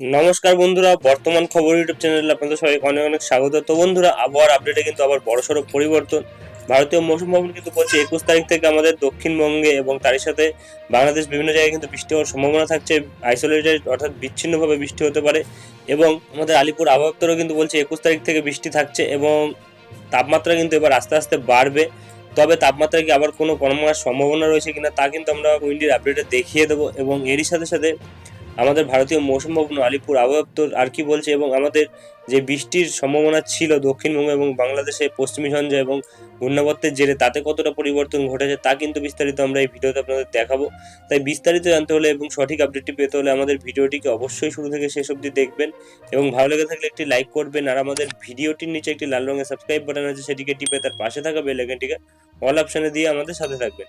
নমস্কার বন্ধুরা, বর্তমান খবর ইউটিউব চ্যানেলে আপনাদের সবাইকে অনেক অনেক স্বাগত। তো বন্ধুরা, আবহাওয়ার আপডেটে কিন্তু আবার বড়সড় পরিবর্তন। ভারতীয় মৌসুম ভবন কিন্তু বলছে, একুশ তারিখ থেকে আমাদের দক্ষিণবঙ্গে এবং তারই সাথে বাংলাদেশ বিভিন্ন জায়গায় কিন্তু বৃষ্টি হওয়ার সম্ভাবনা থাকছে। আইসোলেটেড অর্থাৎ বিচ্ছিন্নভাবে বৃষ্টি হতে পারে এবং আমাদের আলিপুর আবহাওয়া কিন্তু বলছে, একুশ তারিখ থেকে বৃষ্টি থাকছে এবং তাপমাত্রা কিন্তু এবার আস্তে আস্তে বাড়বে। তবে তাপমাত্রা কি আবার কোনো কমার সম্ভাবনা রয়েছে কিনা তা কিন্তু আমরা উইন্ডির আপডেটে দেখিয়ে দেবো এবং এরই সাথে সাথে আমাদের ভারতীয় মৌসুম ভবন আলিপুর আবহাওয়া আর কি বলছে এবং আমাদের যে বৃষ্টির সম্ভাবনা ছিল দক্ষিণবঙ্গ এবং বাংলাদেশে পশ্চিমী ঝঞ্ঝা এবং ঘূর্ণাবর্তের জেরে তাতে কতটা পরিবর্তন ঘটেছে তা কিন্তু বিস্তারিত আমরা এই ভিডিওতে আপনাদের দেখাবো। তাই বিস্তারিত জানতে হলে এবং সঠিক আপডেটটি পেতে হলে আমাদের ভিডিওটিকে অবশ্যই শুরু থেকে শেষ অবধি দেখবেন এবং ভালো লেগে থাকলে একটি লাইক করবেন আর আমাদের ভিডিওটির নিচে একটি লাল রঙের সাবস্ক্রাইব বাটন আছে সেটিকে টিপে তার পাশে থাকা বেল অল অপশনে দিয়ে আমাদের সাথে থাকবেন।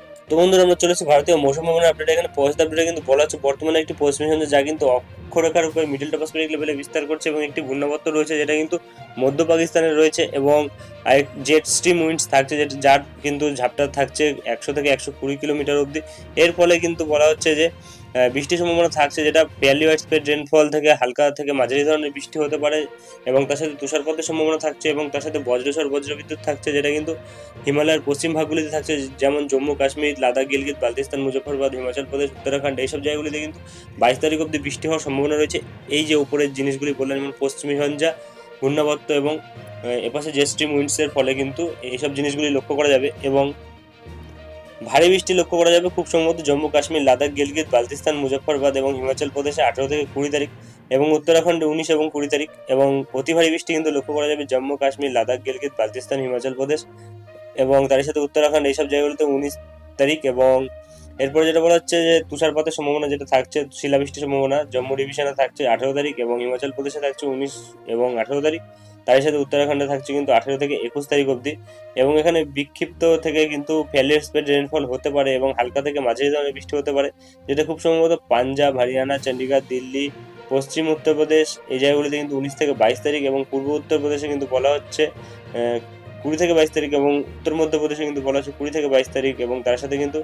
তো বন্ধুরা, আমরা চলেছি ভারতীয় মৌসুম ভবনের আপডেট এখানে পোস্ট আপডেটে কিন্তু বলা হচ্ছে, বর্তমানে একটি পোস্ট মিশন যা কিন্তু অক্ষরেখার উপরে মিডিল টপাসফিরিক লেভেলে বিস্তার করছে এবং একটি ঘূর্ণাবর্ত রয়েছে যেটা কিন্তু মধ্য পাকিস্তানে রয়েছে এবং জেট স্ট্রিম উইন্ডস থাকছে যেটা, যার কিন্তু ঝাপটা থাকছে একশো থেকে একশো কুড়ি কিলোমিটার অবধি। এর ফলে কিন্তু বলা হচ্ছে যে বৃষ্টির সম্ভাবনা থাকছে, যেটা ফেয়ারলি ওয়াইড রেনফল থেকে হালকা থেকে মাঝারি ধরনের বৃষ্টি হতে পারে এবং তার সাথে তুষারপাতের সম্ভাবনা থাকছে এবং তার সাথে বজ্রসর বজ্রবিদ্যুৎ থাকছে, যেটা কিন্তু হিমালয়ের পশ্চিম ভাগগুলিতে থাকছে, যেমন জম্মু, কাশ্মীর, লাদাখ, গিলগিত বালতিস্তান মুজফরবাদ হিমাচল প্রদেশ, উত্তরাখণ্ড, এইসব জায়গাগুলিতে কিন্তু বাইশ তারিখ অব্দি বৃষ্টি হওয়ার সম্ভাবনা রয়েছে। এই যে উপরের জিনিসগুলি বললাম যেমন পশ্চিমী ঝঞ্ঝা, ঘূর্ণাবর্ত এবং এপাশে জেট স্ট্রিম উইন্ডসের ফলে কিন্তু এইসব জিনিসগুলি লক্ষ্য করা যাবে এবং ভারী বৃষ্টি লক্ষ্য করা যাবে। খুব সম্ভবত জম্মু কাশ্মীর, লাদাখ, গিলগিত, বালতিস্তান মুজফরবাদ এবং হিমাচল প্রদেশে আঠেরো থেকে কুড়ি তারিখ এবং উত্তরাখণ্ডে উনিশ এবং কুড়ি তারিখ এবং অতি ভারী বৃষ্টি কিন্তু লক্ষ্য করা যাবে জম্মু কাশ্মীর, লাদাখ, গিলগিত, বালতিস্তান, হিমাচল প্রদেশ এবং তার সাথে উত্তরাখণ্ড, এইসব জায়গাগুলোতে উনিশ তারিখ এবং এরপরে যেটা বলা হচ্ছে যে তুষারপাতের সম্ভাবনা যেটা থাকছে, শিলাবৃষ্টির সম্ভাবনা, জম্মু ডিভিশনে থাকছে আঠেরো তারিখ এবং হিমাচল প্রদেশে থাকছে উনিশ এবং আঠেরো তারিখ। তার সাথে উত্তরাখণ্ডে থাকছে কিন্তু আঠেরো থেকে একুশ তারিখ অবধি এবং এখানে বিক্ষিপ্ত থেকে কিন্তু ফেলিয়ার স্পেড রেনফল হতে পারে এবং হালকা থেকে মাঝারি ধরনের বৃষ্টি হতে পারে, যেটা খুব সম্ভবত পাঞ্জাব, হরিয়ানা চণ্ডীগড় দিল্লি, পশ্চিম উত্তরপ্রদেশ এই জায়গাগুলিতে কিন্তু উনিশ থেকে বাইশ তারিখ এবং পূর্ব উত্তরপ্রদেশে কিন্তু বলা হচ্ছে কুড়ি থেকে বাইশ তারিখ এবং উত্তর মধ্যপ্রদেশে কিন্তু বলা হচ্ছে কুড়ি থেকে বাইশ তারিখ এবং তার সাথে কিন্তু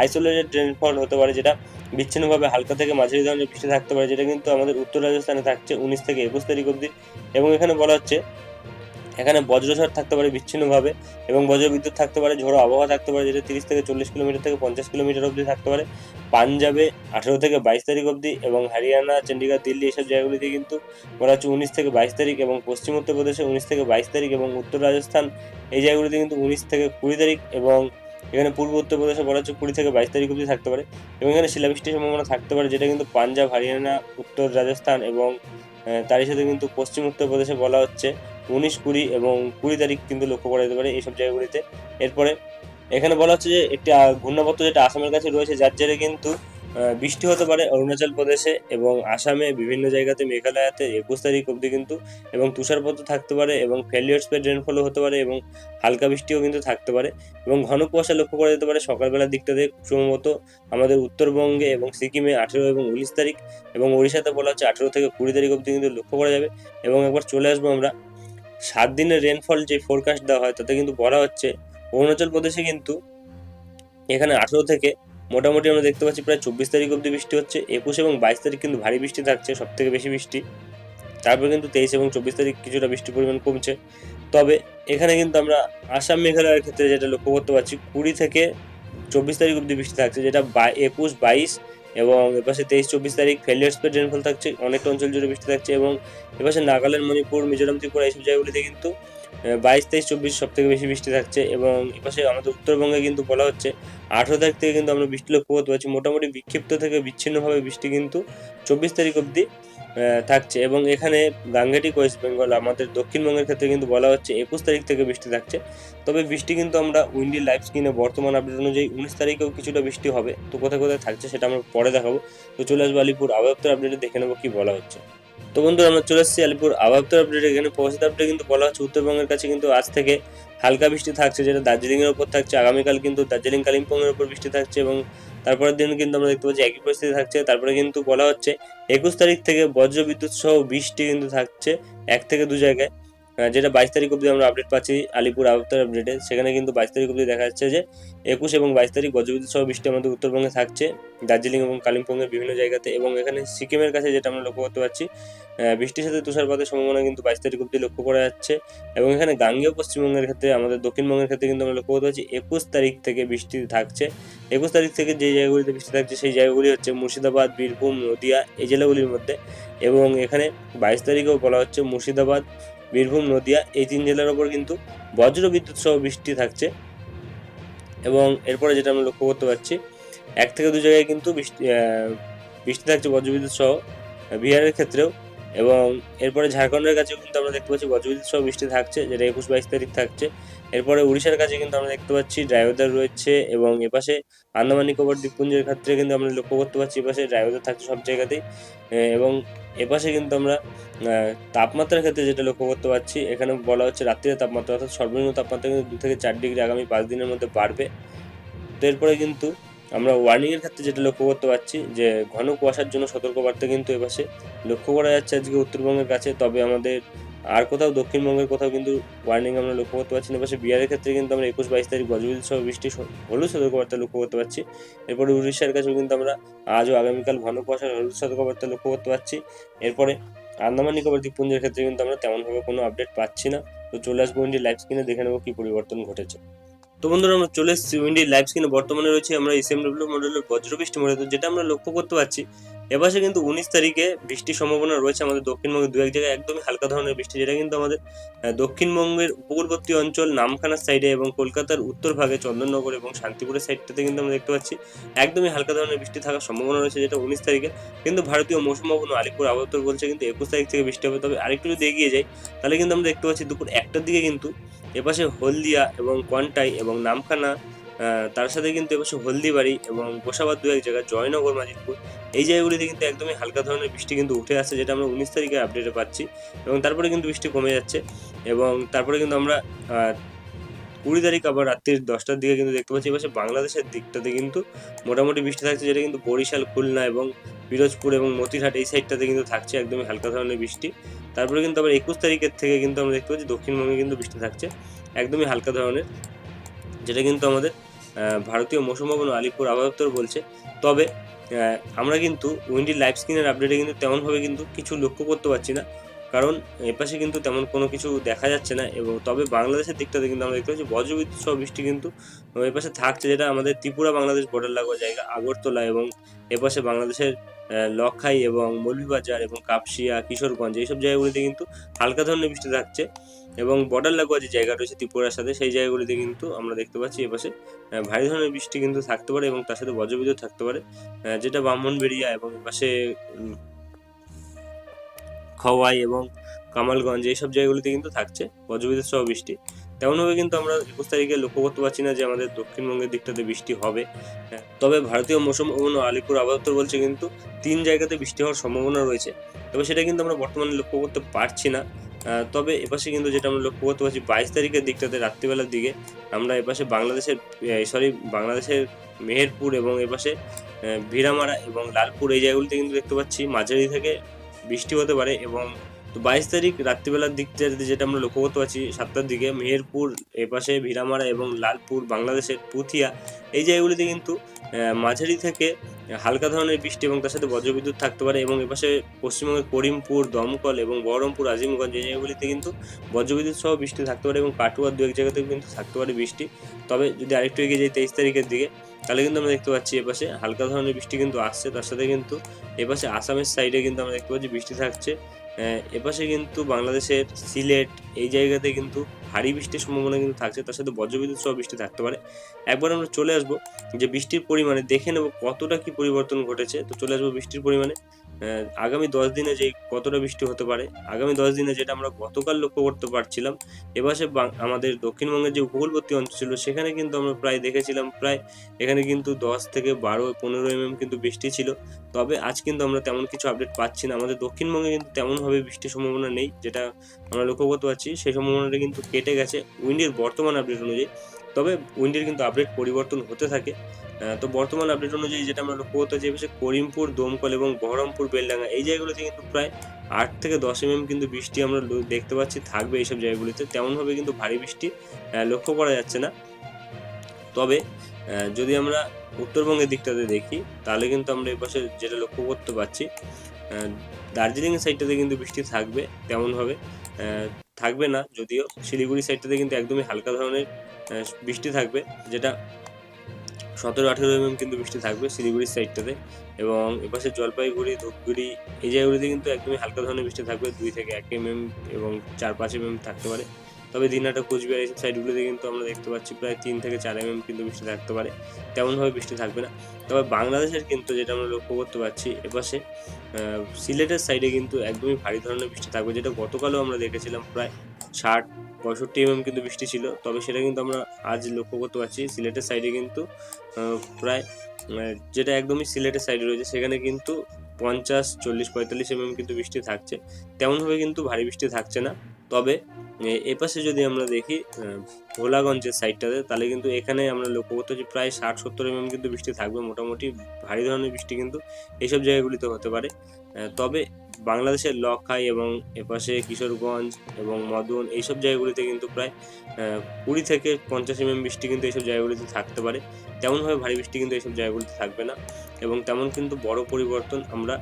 আইসোলেটেড রেনফল হতে পারে যেটা বিচ্ছিন্নভাবে হালকা থেকে মাঝারি ধরনের বৃষ্টি থাকতে পারে, যেটা কিন্তু আমাদের উত্তর রাজস্থানে থাকছে উনিশ থেকে একুশ তারিখ অবধি এবং এখানে বলা হচ্ছে এখানে বজ্রঝড় থাকতে পারে বিচ্ছিন্নভাবে এবং বজ্রবিদ্যুৎ থাকতে পারে, ঝোড়ো আবহাওয়া থাকতে পারে যেটা তিরিশ থেকে চল্লিশ কিলোমিটার থেকে পঞ্চাশ কিলোমিটার অবধি থাকতে পারে। পাঞ্জাবে আঠেরো থেকে বাইশ তারিখ অবধি এবং হরিয়ানা চণ্ডীগড় দিল্লি এইসব জায়গাগুলিতে কিন্তু বলা হচ্ছে উনিশ থেকে বাইশ তারিখ এবং পশ্চিম উত্তরপ্রদেশে উনিশ থেকে বাইশ তারিখ এবং উত্তর রাজস্থান এই জায়গাগুলিতে কিন্তু উনিশ থেকে কুড়ি তারিখ এবং এখানে পূর্ব উত্তরপ্রদেশে বলা হচ্ছে কুড়ি থেকে বাইশ তারিখ অবধি থাকতে পারে এবং এখানে শিলাবৃষ্টির সম্ভাবনা থাকতে পারে যেটা কিন্তু পাঞ্জাব, হরিয়ানা, উত্তর রাজস্থান এবং তারই সাথে কিন্তু পশ্চিম উত্তরপ্রদেশে বলা হচ্ছে উনিশ কুড়ি এবং কুড়ি তারিখ কিন্তু লক্ষ্য করা যেতে পারে এইসব জায়গাগুলিতে। এরপরে এখানে বলা হচ্ছে যে একটি ঘূর্ণাবর্ত যেটা আসামের কাছে রয়েছে, যার জেরে কিন্তু বৃষ্টি হতে পারে অরুণাচল প্রদেশে এবং আসামে বিভিন্ন জায়গাতে মেঘালয়াতে একুশ তারিখ অবধি কিন্তু এবং তুষারপাত থাকতে পারে এবং ফেলিওর স্পেড রেনফলও হতে পারে এবং হালকা বৃষ্টিও কিন্তু থাকতে পারে এবং ঘন কুয়াশা লক্ষ্য করা যেতে পারে সকালবেলার দিকটাতে সম্ভবত আমাদের উত্তরবঙ্গে এবং সিকিমে আঠেরো এবং উনিশ তারিখ এবং ওড়িশাতে বলা হচ্ছে আঠেরো থেকে কুড়ি তারিখ অবধি কিন্তু লক্ষ্য করা যাবে এবং একবার চলে আসব আমরা সাত দিনের রেনফল যে ফোরকাস্ট দেওয়া হয়, তাতে কিন্তু বলা হচ্ছে অরুণাচল প্রদেশে কিন্তু এখানে আঠেরো থেকে মোটামুটি আমরা দেখতে পাচ্ছি প্রায় চব্বিশ তারিখ অবধি বৃষ্টি হচ্ছে, একুশ এবং বাইশ তারিখ কিন্তু ভারী বৃষ্টি থাকছে সব থেকে বেশি বৃষ্টি। তারপর কিন্তু তেইশ এবং চব্বিশ তারিখ কিছুটা বৃষ্টির পরিমাণ কমছে। তবে এখানে কিন্তু আমরা আসাম মেঘালয়ের ক্ষেত্রে যেটা লক্ষ্য করতে পারছি, কুড়ি থেকে চব্বিশ তারিখ অবধি বৃষ্টি থাকছে, যেটা একুশ, বাইশ এবং এপাশে তেইশ, চব্বিশ তারিখ ফেলিয়ার স্পেড রেনফল থাকছে, অনেকটা অঞ্চল জুড়ে বৃষ্টি থাকছে এবং এপাশে নাগাল্যান্ড, মণিপুর, মিজোরাম, ত্রিপুরা এইসব জায়গাগুলিতে কিন্তু বাইশ, তেইশ, চব্বিশ সব থেকে বেশি বৃষ্টি থাকছে এবং এপাশে আমাদের উত্তরবঙ্গে কিন্তু বলা হচ্ছে আঠেরো তারিখ থেকে কিন্তু আমরা বৃষ্টি লক্ষ্য করতে পারছি মোটামুটি বিক্ষিপ্ত থেকে বিচ্ছিন্নভাবে বৃষ্টি কিন্তু চব্বিশ তারিখ অবধি থাকছে এবং এখানে গাঙ্গেটিক ওয়েস্ট বেঙ্গল আমাদের দক্ষিণবঙ্গের ক্ষেত্রে কিন্তু বলা হচ্ছে একুশ তারিখ থেকে বৃষ্টি থাকছে। তবে বৃষ্টি কিন্তু আমরা উইন্ডি লাইভ স্ক্রিনে বর্তমান আপডেট অনুযায়ী উনিশ তারিখেও কিছুটা বৃষ্টি হবে। তো কোথায় কোথায় থাকছে সেটা আমরা পরে দেখাবো। তো চলে আসব আলিপুর আবহাওয়া আপডেটে দেখে নেব কি বলা হচ্ছে। তো বন্ধুরা, আমরা চলে এসেছি আলিপুর আবহাওয়া আপডেট এখানে পৌঁছাতে আপডেট কিন্তু বলা হচ্ছে, উত্তরবঙ্গের কাছে কিন্তু আজ থেকে হালকা বৃষ্টি থাকছে, যেটা দার্জিলিংয়ের ওপর থাকছে। আগামীকাল কিন্তু দার্জিলিং, কালিম্পংয়ের ওপর বৃষ্টি থাকছে এবং তারপরের দিন কিন্তু আমরা দেখতে পাচ্ছি একই পরিস্থিতি থাকছে। তারপরে কিন্তু বলা হচ্ছে, একুশ তারিখ থেকে বজ্র বিদ্যুৎ সহ বৃষ্টি কিন্তু থাকছে এক থেকে দু জায়গায়। যেটা বাইশ তারিখ অবধি আমরা আপডেট পাচ্ছি, আলিপুর আবহাওয়ার আপডেটে সেখানে কিন্তু বাইশ তারিখ অবধি দেখা যাচ্ছে যে একুশ এবং বাইশ তারিখ বজ্রবিদ্যুৎ সহ বৃষ্টি আমাদের উত্তরবঙ্গে থাকছে, দার্জিলিং এবং কালিম্পংয়ের বিভিন্ন জায়গাতে এবং এখানে সিকিমের কাছে যেটা আমরা লক্ষ্য করতে পারছি বৃষ্টির সাথে তুষারপাতের সম্ভাবনা কিন্তু বাইশ তারিখ অবধি লক্ষ্য করা যাচ্ছে এবং এখানে গাঙ্গেয় পশ্চিমবঙ্গের ক্ষেত্রে, আমাদের দক্ষিণবঙ্গের ক্ষেত্রে কিন্তু আমরা লক্ষ্য করতে পারছি একুশ তারিখ থেকে বৃষ্টি থাকছে। একুশ তারিখ থেকে যে জায়গাগুলিতে বৃষ্টি থাকছে সেই জায়গাগুলি হচ্ছে মুর্শিদাবাদ, বীরভূম, নদিয়া, এই জেলাগুলির মধ্যে এবং এখানে বাইশ তারিখেও বলা হচ্ছে মুর্শিদাবাদ বীরভূম, নদিয়া, এই তিন জেলার ওপর কিন্তু বজ্র বিদ্যুৎ সহ বৃষ্টি থাকছে। এবং এরপরে যেটা আমরা লক্ষ্য করতে পারছি, এক থেকে দু জায়গায় কিন্তু বৃষ্টি বৃষ্টি থাকছে বজ্রবিদ্যুৎ সহ, বিহারের ক্ষেত্রেও। এবং এরপরে ঝাড়খণ্ডের কাছেও কিন্তু আমরা দেখতে পাচ্ছি বজ্রবিদ্যুৎ সহ বৃষ্টি থাকছে, যেটা একুশ বাইশ তারিখ থাকছে। এরপরে উড়িষ্যার কাছে কিন্তু আমরা দেখতে পাচ্ছি ড্রাইভার রয়েছে এবং এপাশে আন্দামান নিকোবর দ্বীপপুঞ্জের ক্ষেত্রে কিন্তু আমরা লক্ষ্য করতে পারছি, এপাশে ড্রাইভার থাকছে সব জায়গাতেই। এবং এপাশে কিন্তু আমরা তাপমাত্রার ক্ষেত্রে যেটা লক্ষ্য করতে পারছি, এখানে বলা হচ্ছে রাত্রির তাপমাত্রা, অর্থাৎ সর্বনিম্ন তাপমাত্রা কিন্তু দু থেকে চার ডিগ্রি আগামী পাঁচ দিনের মধ্যে বাড়বে। তো এরপরে কিন্তু আমরা ওয়ার্নিংয়ের ক্ষেত্রে যেটা লক্ষ্য করতে পারছি, যে ঘন কুয়াশার জন্য সতর্কবার্তা কিন্তু এপাশে লক্ষ্য করা যাচ্ছে আজকে উত্তরবঙ্গের কাছে। তবে আমাদের আর কোথাও, দক্ষিণবঙ্গের কোথাও কিন্তু ওয়ার্নিং আমরা লক্ষ্য করতে পারছি না। এপাশে বিহারের ক্ষেত্রে কিন্তু আমরা একুশ বাইশ তারিখ বজ্রবিদ্যুৎ সহ বৃষ্টি হলুদ সতর্কবার্তা লক্ষ্য করতে পারছি। এরপরে উড়িষ্যার কাছেও কিন্তু আমরা আজ ও আগামীকাল ঘন কুয়াশার হলুদ সতর্কবার্তা লক্ষ্য করতে পারছি। এরপরে আন্দামান নিকোবর দ্বীপপুঞ্জের ক্ষেত্রে কিন্তু আমরা তেমনভাবে কোনো আপডেট পাচ্ছি না। তো চলে আসব ইন্ডি লাইভ স্ক্রিনে দেখে নেব কি পরিবর্তন ঘটেছে। তো বন্ধুরা, আমরা চলে এসেছি উইন্ডি লাইভ স্ক্রিনে বর্তমানে রয়েছে আমরা এসএমডব্লিউ মডেলের বজ্রবৃষ্টি মডেল যেটা আমরা লক্ষ্য করতে পারছি এপাশে কিন্তু উনিশ তারিখে বৃষ্টির সম্ভাবনা রয়েছে আমাদের দক্ষিণবঙ্গের দু এক জায়গায়, একদমই হালকা ধরনের বৃষ্টি, যেটা কিন্তু আমাদের দক্ষিণবঙ্গের উপকূলবর্তী অঞ্চল নামখানার সাইডে এবং কলকাতার উত্তর ভাগে চন্দননগর এবং শান্তিপুরের সাইডটাতে কিন্তু আমরা দেখতে পাচ্ছি, একদমই হালকা ধরনের বৃষ্টি থাকার সম্ভাবনা রয়েছে যেটা উনিশ তারিখে। কিন্তু ভারতীয় মৌসুম ভবন আলিপুর আবহাওয়া বলছে কিন্তু একুশ তারিখ থেকে বৃষ্টি হবে, তবে আরেকটু যদি এগিয়ে যাই, তাহলে কিন্তু আমরা দেখতে পাচ্ছি দুপুর একটার দিকে কিন্তু এপাশে হলদিয়া এবং কোয়ান্টাই এবং নামখানা তার সাথে কিন্তু এবছর হলদিবাড়ি এবং গোসাবাদ দু এক জায়গা জয়নগর, মাজিদপুর, এই জায়গাগুলিতে কিন্তু একদমই হালকা ধরনের বৃষ্টি কিন্তু উঠে আসছে, যেটা আমরা উনিশ তারিখে আপডেটে পাচ্ছি এবং তারপরে কিন্তু বৃষ্টি কমে যাচ্ছে এবং তারপরে কিন্তু আমরা কুড়ি তারিখ আবার রাত্রির দশটার দিকে কিন্তু দেখতে পাচ্ছি এপাশে বাংলাদেশের দিকটাতে কিন্তু মোটামুটি বৃষ্টি থাকছে, যেটা কিন্তু বরিশাল, খুলনা এবং পিরোজপুর এবং মতিরহাট এই সাইডটাতে কিন্তু থাকছে একদমই হালকা ধরনের বৃষ্টি। তারপরে কিন্তু আবার একুশ তারিখের থেকে কিন্তু আমরা দেখতে পাচ্ছি দক্ষিণবঙ্গে কিন্তু বৃষ্টি থাকছে, একদমই হালকা ধরনের, যেটা কিন্তু আমাদের ভারতীয় মৌসুম ভবন আলিপুর আবহাওয়া বলছে। তবে আমরা কিন্তু উইন্ডি লাইভ স্ক্রিনের আপডেটে কিন্তু তেমনভাবে কিন্তু কিছু লক্ষ্য করতে পারছি না। কারণ এপাশে কিন্তু তেমন কোনো কিছু দেখা যাচ্ছে না এবং তবে বাংলাদেশের দিকটাতে কিন্তু আমরা দেখতে পাচ্ছি, বজ্রবিদ্যুৎ সহ বৃষ্টি কিন্তু এপাশে থাকছে যেটা আমাদের ত্রিপুরা বাংলাদেশ বর্ডার লাগোয়া জায়গা, আগরতলা এবং এপাশে বাংলাদেশের লখাই এবং মৌলভীবাজার এবং কাপসিয়া, কিশোরগঞ্জ এইসব জায়গাগুলিতে কিন্তু হালকা ধরনের বৃষ্টি থাকছে এবং বর্ডার লাগোয়া যে জায়গা রয়েছে ত্রিপুরার সাথে, সেই জায়গাগুলিতে কিন্তু আমরা দেখতে পাচ্ছি এপাশে ভারী ধরনের বৃষ্টি কিন্তু থাকতে পারে এবং তার সাথে বজ্রবিদ্যুৎ থাকতে পারে যেটা ব্রাহ্মণবেড়িয়া এবং এপাশে খওয়াই এবং কামালগঞ্জ এইসব জায়গাগুলিতে কিন্তু থাকছে। বজ্রবিদ্যুৎ সহ বৃষ্টি। তেমনভাবে কিন্তু আমরা একুশ তারিখে লক্ষ্য করতে পারছি না যে আমাদের দক্ষিণবঙ্গের দিকটাতে বৃষ্টি হবে। হ্যাঁ, তবে ভারতীয় মৌসুম ভবন আলিপুর আবহাওয়া বলছে কিন্তু তিন জায়গাতে বৃষ্টি হওয়ার সম্ভাবনা রয়েছে। তবে সেটা কিন্তু আমরা বর্তমানে লক্ষ্য করতে পারছি না। তবে এপাশে কিন্তু যেটা আমরা লক্ষ্য করতে পারছি বাইশ তারিখের দিকটাতে রাত্রিবেলার দিকে আমরা এপাশে বাংলাদেশের সরি বাংলাদেশের মেহেরপুর এবং এপাশে ভিড়ামারা এবং লালপুর এই জায়গাগুলিতে কিন্তু দেখতে পাচ্ছি মাঝারি থেকে বৃষ্টি হতে পারে এবং তো বাইশ তারিখ রাত্রিবেলার দিকটাতে যেটা আমরা লক্ষ্য করতে পারছি, সাতটার দিকে মেহেরপুর, এপাশে ভিড়ামারা এবং লালপুর, বাংলাদেশের পুথিয়া এই জায়গাগুলিতে কিন্তু মাঝারি থেকে হালকা ধরনের বৃষ্টি এবং তার সাথে বজ্রবিদ্যুৎ থাকতে পারে এবং এপাশে পশ্চিমবঙ্গের করিমপুর, দমকল এবং বহরমপুর, আজিমগঞ্জ এই জায়গাগুলিতে কিন্তু বজ্রবিদ্যুৎ সহ বৃষ্টি থাকতে পারে এবং কাটুয়ার দু এক জায়গাতেও কিন্তু থাকতে পারে বৃষ্টি। তবে যদি আরেকটু এগিয়ে যাই তেইশ তারিখের দিকে, তাহলে কিন্তু আমরা দেখতে পাচ্ছি এপাশে হালকা ধরনের বৃষ্টি কিন্তু আসছে। তার সাথে কিন্তু এপাশে আসামের সাইডে কিন্তু আমরা দেখতে পাচ্ছি বৃষ্টি থাকছে। এপাশে কিন্তু বাংলাদেশের সিলেট, এই জায়গাতে কিন্তু ভারী বৃষ্টির সম্ভাবনা কিন্তু থাকছে, তার সাথে বজ্রবিদ্যুৎ সহ বৃষ্টি থাকতে পারে। একবার আমরা চলে আসব, যে বৃষ্টির পরিমাণে, দেখে নেব কতটা কি পরিবর্তন ঘটেছে, তো চলে আসব বৃষ্টির পরিমাণে। আগামী দশ দিনে যে কতটা বৃষ্টি হতে পারে, আগামী দশ দিনে যেটা আমরা গতকাল লক্ষ্য করতে পারছিলাম বাং- আমাদের দক্ষিণবঙ্গের যে উপকূলবর্তী অঞ্চল ছিল, সেখানে কিন্তু আমরা প্রায় দেখেছিলাম প্রায় এখানে কিন্তু দশ থেকে বারো, পনেরো এমএম কিন্তু বৃষ্টি ছিল। তবে আজ কিন্তু আমরা তেমন কিছু আপডেট পাচ্ছি না। আমাদের দক্ষিণবঙ্গে কিন্তু তেমনভাবে বৃষ্টির সম্ভাবনা নেই, যেটা আমরা লক্ষ্য করতে পারছি। সেই সম্ভাবনাটা কিন্তু কেটে গেছে। উইন্ডের বর্তমান আপডেট অনুযায়ী তবে উইন্ডের কিন্তু আপডেট পরিবর্তন হতে থাকে। তো বর্তমান আপডেট অনুযায়ী যেটা আমরা লক্ষ্য করতে চাই করিমপুর, দমকল এবং বহরমপুর, বেলডাঙ্গা, এই জায়গাগুলোতে কিন্তু প্রায় আট থেকে দশ এমএম কিন্তু বৃষ্টি আমরা দেখতে পাচ্ছি থাকবে এইসব জায়গাগুলিতে। তেমনভাবে কিন্তু ভারী বৃষ্টি লক্ষ্য করা যাচ্ছে না। তবে যদি আমরা উত্তরবঙ্গের দিকটাতে দেখি, তাহলে কিন্তু আমরা এপাশে যেটা লক্ষ্য করতে পারছি দার্জিলিং সাইডটাতে কিন্তু বৃষ্টি থাকবে তেমনভাবে। থাকবে না, যদিও শিলিগুড়ি সাইডটাতে কিন্তু একদমই হালকা ধরনের বৃষ্টি থাকবে, যেটা সতেরো আঠেরো এমএম কিন্তু বৃষ্টি থাকবে শিলিগুড়ির সাইডটাতে এবং এপাশে জলপাইগুড়ি, ধূপগুড়ি, এই জায়গাগুলিতে কিন্তু একদমই হালকা ধরনের বৃষ্টি থাকবে, দুই থেকে এক এমএম এবং চার পাঁচ এমএম থাকতে পারে। তবে দিনহাটা কোচবিহার এইসব সাইডগুলিতে কিন্তু আমরা দেখতে পাচ্ছি, প্রায় তিন থেকে চার এমএম কিন্তু বৃষ্টি থাকতে পারে। তেমনভাবে বৃষ্টি থাকবে না। তবে বাংলাদেশের কিন্তু যেটা আমরা লক্ষ্য করতে পারছি, এপাশে সিলেটের সাইডে কিন্তু একদমই ভারী ধরনের বৃষ্টি থাকবে, যেটা গতকালও আমরা দেখেছিলাম, প্রায় ষাট, পঁয়ষট্টি এমএম কিন্তু বৃষ্টি ছিল। তবে সেটা কিন্তু আমরা আজ লক্ষ্য করতে পারছি, সিলেটের সাইডে কিন্তু প্রায় যেটা একদমই সিলেটের সাইডে রয়েছে, সেখানে কিন্তু পঞ্চাশ, চল্লিশ, পঁয়তাল্লিশ এমএম কিন্তু বৃষ্টি থাকছে। তেমনভাবে কিন্তু ভারী বৃষ্টি থাকছে না। তবে এপাশে যদি আমরা দেখি ভোলাগঞ্জের সাইডটাতে তাহলে কিন্তু এখানে আমরা লক্ষ্য করতে পারছি প্রায় ষাট সত্তর এমএম কিন্তু বৃষ্টি থাকবে। মোটামুটি ভারী ধরনের বৃষ্টি কিন্তু এইসব জায়গাগুলিতে হতে পারে। তবে বাংলাদেশের লক্ষাই এবং এপাশে কিশোরগঞ্জ এবং মদন এইসব জায়গাগুলিতে কিন্তু প্রায় কুড়ি থেকে পঞ্চাশ এমএম বৃষ্টি কিন্তু এইসব জায়গাগুলিতে থাকতে পারে। তেমনভাবে ভারী বৃষ্টি কিন্তু এইসব জায়গাগুলিতে থাকবে না। এবং তেমন কিন্তু বড় পরিবর্তন আমরা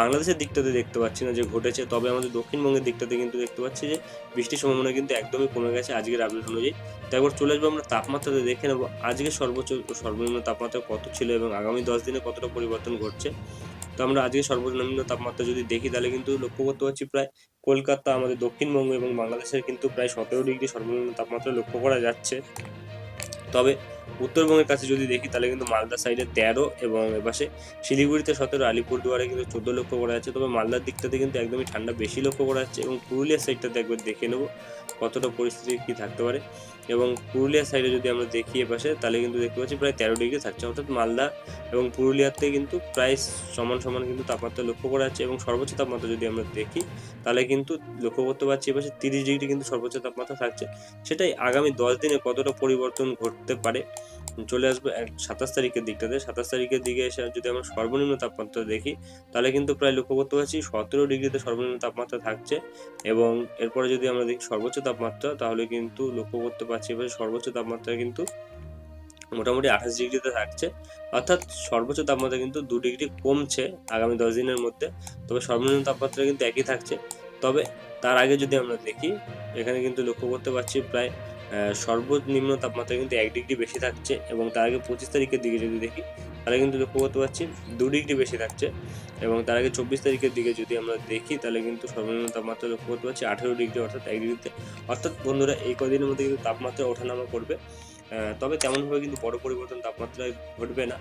বাংলাদেশের দিকটাতে দেখতে পাচ্ছি না যে ঘটেছে। তবে আমাদের দক্ষিণবঙ্গের দিকটাতে কিন্তু দেখতে পাচ্ছি যে, বৃষ্টির সম্ভাবনা কিন্তু একদমই কমে গেছে আজকের আপডেট অনুযায়ী। তো একবার চলে আসব, আমরা তাপমাত্রাতে দেখে নেব। আজকে সর্বোচ্চ, সর্বনিম্ন তাপমাত্রা কত ছিল এবং আগামী দশ দিনে কতটা পরিবর্তন ঘটছে? তো আমরা আজকে সর্বনিম্ন তাপমাত্রা যদি দেখি, তাহলে কিন্তু লক্ষ্য করতে পারছি প্রায় কলকাতা, আমাদের দক্ষিণবঙ্গ এবং বাংলাদেশের কিন্তু প্রায় সতেরো ডিগ্রি সর্বনিম্ন তাপমাত্রা লক্ষ্য করা যাচ্ছে। তবে উত্তরবঙ্গের কাছে যদি দেখি, তাহলে কিন্তু মালদা সাইডে তেরো এবং এপাশে শিলিগুড়িতে সতেরো, আলিপুরদুয়ারে কিন্তু চোদ্দ লক্ষ্য করা যাচ্ছে। তবে মালদার দিকটাতে কিন্তু একদমই ঠান্ডা বেশি লক্ষ্য করা যাচ্ছে এবং পুরুলিয়ার সাইডটাতে একবার দেখে নেব। কতটা পরিস্থিতি কি থাকতে পারে? এবং পুরুলিয়ার সাইডে যদি আমরা দেখি এপাশে তাহলে কিন্তু দেখতে পাচ্ছি প্রায় তেরো ডিগ্রি থাকছে। অর্থাৎ মালদা এবং পুরুলিয়াতে কিন্তু প্রায় সমান সমান কিন্তু তাপমাত্রা লক্ষ্য করা যাচ্ছে এবং সর্বোচ্চ তাপমাত্রা যদি আমরা দেখি, তাহলে কিন্তু লক্ষ্য করতে পারছি এপাশে তিরিশ ডিগ্রি কিন্তু সর্বোচ্চ তাপমাত্রা থাকছে। সেটাই আগামী দশ দিনে কতটা পরিবর্তন ঘটতে পারে? চলে আসবে সাতাশ তারিখের দিকটাতে সাতাশ তারিখের দিকে এসে যদি আমরা সর্বনিম্ন তাপমাত্রা দেখি, তাহলে কিন্তু প্রায় লক্ষ্য করতে পারছি সতেরো ডিগ্রিতে সর্বনিম্ন তাপমাত্রা থাকছে এবং এরপরে যদি আমরা দেখি সর্বোচ্চ তাপমাত্রা, তাহলে কিন্তু লক্ষ্য করতে পারছি এবার সর্বোচ্চ তাপমাত্রা কিন্তু মোটামুটি আঠাশ ডিগ্রিতে থাকছে। অর্থাৎ সর্বোচ্চ তাপমাত্রা কিন্তু দু ডিগ্রি কমছে আগামী দশ দিনের মধ্যে, তবে সর্বনিম্ন তাপমাত্রা কিন্তু একই থাকছে। তবে তার আগে যদি আমরা দেখি, এখানে কিন্তু লক্ষ্য করতে পারছি প্রায় সর্বনিম্ন তাপমাত্রা কিন্তু এক ডিগ্রি বেশি থাকছে এবং তার আগে পঁচিশ তারিখের দিকে যদি দেখি, তাহলে কিন্তু লক্ষ্য করতে পারছি দু ডিগ্রি বেশি থাকছে এবং তার আগে চব্বিশ তারিখের দিকে যদি আমরা দেখি, তাহলে কিন্তু সর্বনিম্ন তাপমাত্রা লক্ষ্য করতে পারছি আঠেরো ডিগ্রি অর্থাৎ এক ডিগ্রিতে। অর্থাৎ বন্ধুরা, এই কদিনের মধ্যে কিন্তু তাপমাত্রা ওঠানামা করবে। তবে তেমনভাবে কিন্তু বড় পরিবর্তন তাপমাত্রায় ঘটবে না।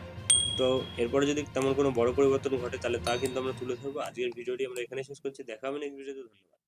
তো এরপরে যদি তেমন কোনো বড় পরিবর্তন ঘটে, তাহলে তা কিন্তু আমরা তুলে ধরবো। আজকের ভিডিওটি আমরা এখানে শেষ করছি। দেখা হবে নেক্সট ভিডিওতে ধন্যবাদ।